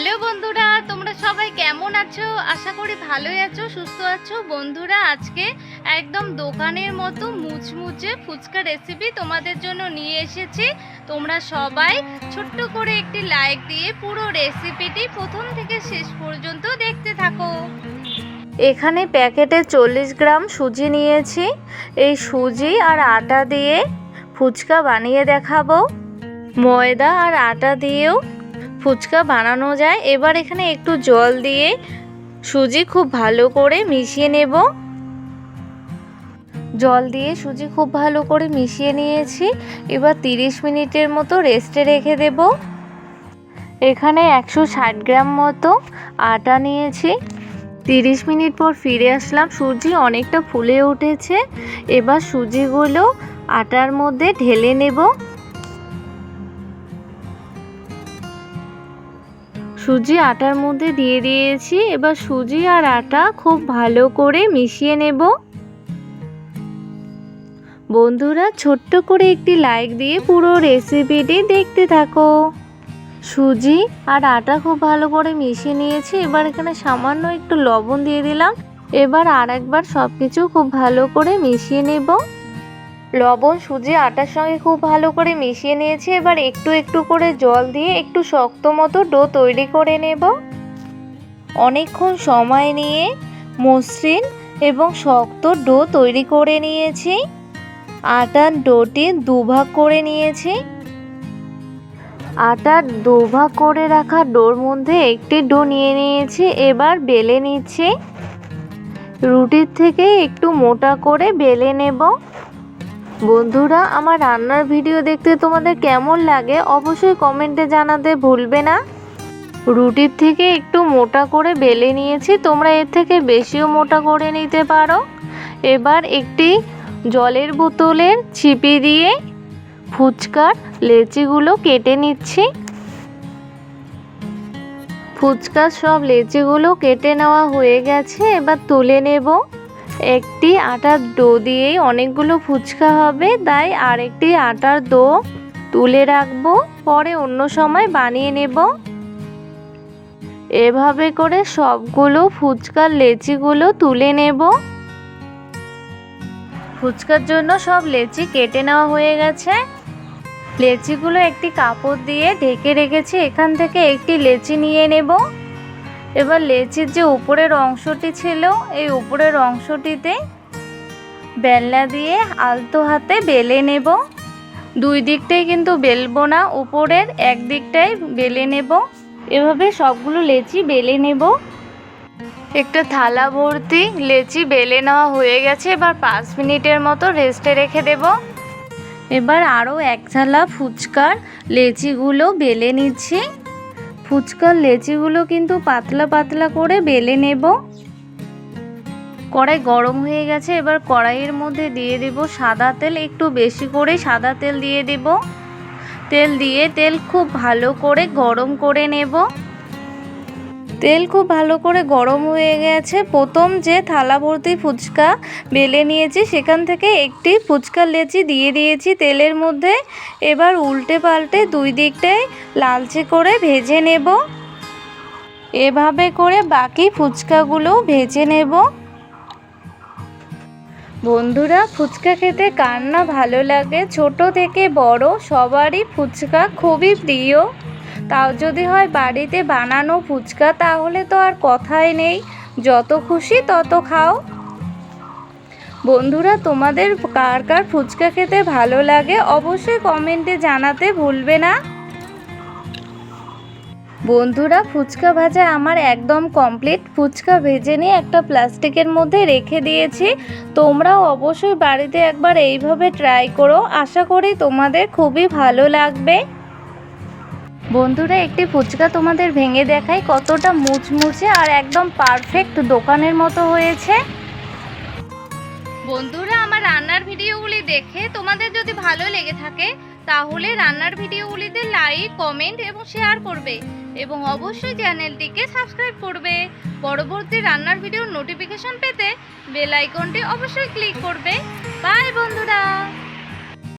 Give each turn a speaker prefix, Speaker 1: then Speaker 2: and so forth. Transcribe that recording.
Speaker 1: Hello বন্ধুরা, তোমরা সবাই কেমন আছো? আশা করি ভালোই আছো, সুস্থ আছো। বন্ধুরা, আজকে একদম দোকানের মতো মুচমুচে ফুচকা রেসিপি তোমাদের জন্য নিয়ে এসেছি। তোমরা সবাই ছোট্ট করে একটি লাইক দিয়ে পুরো রেসিপিটি প্রথম থেকে শেষ পর্যন্ত দেখতে থাকো। এখানে প্যাকেটে চল্লিশ গ্রাম সুজি নিয়েছি। এই সুজি আর আটা দিয়ে ফুচকা বানিয়ে দেখাবো। ময়দা আর আটা দিয়েও ফুচকা বানানো যায়। এবার এখানে একটু জল দিয়ে সুজি খুব ভালো করে মিশিয়ে নেব। জল দিয়ে সুজি খুব ভালো করে মিশিয়ে নিয়েছি। এবার 30 মিনিটের মতো রেস্টে রেখে দেব। এখানে একশো ষাট গ্রাম মতো আটা নিয়েছি। 30 মিনিট পর ফিরে আসলাম। সুজি অনেকটা ফুলে উঠেছে। এবার সুজিগুলো আটার মধ্যে ঢেলে নেব। সুজি আটার মধ্যে দিয়ে দিয়েছি। এবার সুজি আর আটা খুব ভালো করে মিশিয়ে নেব। বন্ধুরা, ছোট্ট করে একটি লাইক দিয়ে পুরো রেসিপিটি দেখতে থাকো। সুজি আর আটা খুব ভালো করে মিশিয়ে নিয়েছি। এবার এখানে সামান্য একটু লবণ দিয়ে দিলাম। এবার আর একবার সব কিছু খুব ভালো করে মিশিয়ে নেব। লবণ, সুজি, আটার সঙ্গে খুব ভালো করে মিশিয়ে নিয়েছি। এবার একটু একটু করে জল দিয়ে একটু শক্ত মতো ডো তৈরি করে নেব। অনেকক্ষণ সময় নিয়ে মসৃণ এবং শক্ত ডো তৈরি করে নিয়েছি। আটার ডোটি দুভাগ করে নিয়েছি। আটার দুভাগ করে রাখা ডোর মধ্যে একটি ডো নিয়ে নিয়েছি। এবার বেলে নিচ্ছি। রুটির থেকে একটু মোটা করে বেলে নেব। বন্ধুরা, আমার রান্নার ভিডিও দেখতে তোমাদের কেমন লাগে অবশ্যই কমেন্টে জানাতে ভুলবে না। রুটির থেকে একটু মোটা করে বেলে নিয়েছি, তোমরা এর থেকে বেশিও মোটা করে নিতে পারো। এবার একটি জলের বোতলের ছিপি দিয়ে ফুচকার লেচিগুলো কেটে নিচ্ছি। ফুচকার সব লেচিগুলো কেটে নেওয়া হয়ে গেছে, এবার তুলে নেব। একটি আটার ডো দিয়েই অনেকগুলো ফুচকা হবে, তাই আরেকটি আটার ডো তুলে রাখব, পরে অন্য সময় বানিয়ে নেব। এভাবে করে সবগুলো ফুচকার লেচিগুলো তুলে নেব। ফুচকার জন্য সব লেচি কেটে নেওয়া হয়ে গেছে। লেচিগুলো একটি কাপড় দিয়ে ঢেকে রেখেছি, এখান থেকে একটি লেচি নিয়ে নেব। এবার লেচির যে উপরের অংশটি ছিল, এই উপরের অংশটিতে বেলনা দিয়ে আলতো হাতে বেলে নেব। দুই দিকটাই কিন্তু বেলবো না, উপরের এক দিকটাই বেলে নেব। এভাবে সবগুলো লেচি বেলে নেব। একটা থালা ভর্তি লেচি বেলে নেওয়া হয়ে গেছে, এবার পাঁচ মিনিটের মতো রেস্টে রেখে দেব। এবার আরও এক থালা ফুচকার লেচিগুলো বেলে নিচ্ছি। ফুচকার লেচিগুলো কিন্তু পাতলা পাতলা করে বেলে নেব। কড়াই গরম হয়ে গেছে, এবার কড়াইয়ের মধ্যে দিয়ে দেব সাদা তেল, একটু বেশি করে সাদা তেল দিয়ে দেব। তেল দিয়ে তেল খুব ভালো করে গরম করে নেব। তেল খুব ভালো করে গরম হয়ে গেছে। প্রথম যে থালা ভর্তি ফুচকা বেলে নিয়েছি, সেখান থেকে একটি ফুচকার লেচি দিয়ে দিয়েছি তেলের মধ্যে। এবার উল্টে পাল্টে দুই দিকটায় লালচে করে ভেজে নেব। এভাবে করে বাকি ফুচকাগুলো ভেজে নেব। বন্ধুরা, ফুচকা খেতে কার না ভালো লাগে? ছোট থেকে বড় সবারই ফুচকা খুবই প্রিয়। তাও যদি হয় বাড়িতে বানানো ফুচকা, তাহলে তো আর কথাই নেই। যত খুশি তত খাও। বন্ধুরা, তোমাদের কার কার ফুচকা খেতে ভালো লাগে অবশ্যই কমেন্টে জানাতে ভুলবে না। বন্ধুরা, ফুচকা ভাজা আমার একদম কমপ্লিট। ফুচকা ভেজে নিয়ে একটা প্লাস্টিকের মধ্যে রেখে দিয়েছি। তোমরাও অবশ্যই বাড়িতে একবার এইভাবে ট্রাই করো। আশা করি তোমাদের খুবই ভালো লাগবে। বন্ধুরা, একটি ফুচকা তোমাদের ভেঙে দেখাই কতটা মুচমুচে আর একদম পারফেক্ট দোকানের মতো হয়েছে। বন্ধুরা, আমার রান্নার ভিডিওগুলি দেখে তোমাদের যদি ভালো লেগে থাকে, তাহলে রান্নার ভিডিওগুলিতে লাইক কমেন্ট এবং শেয়ার করবে এবং অবশ্যই চ্যানেলটিকে সাবস্ক্রাইব করবে। পরবর্তী রান্নার ভিডিওর নোটিফিকেশন পেতে বেল আইকনটি অবশ্যই ক্লিক করবে।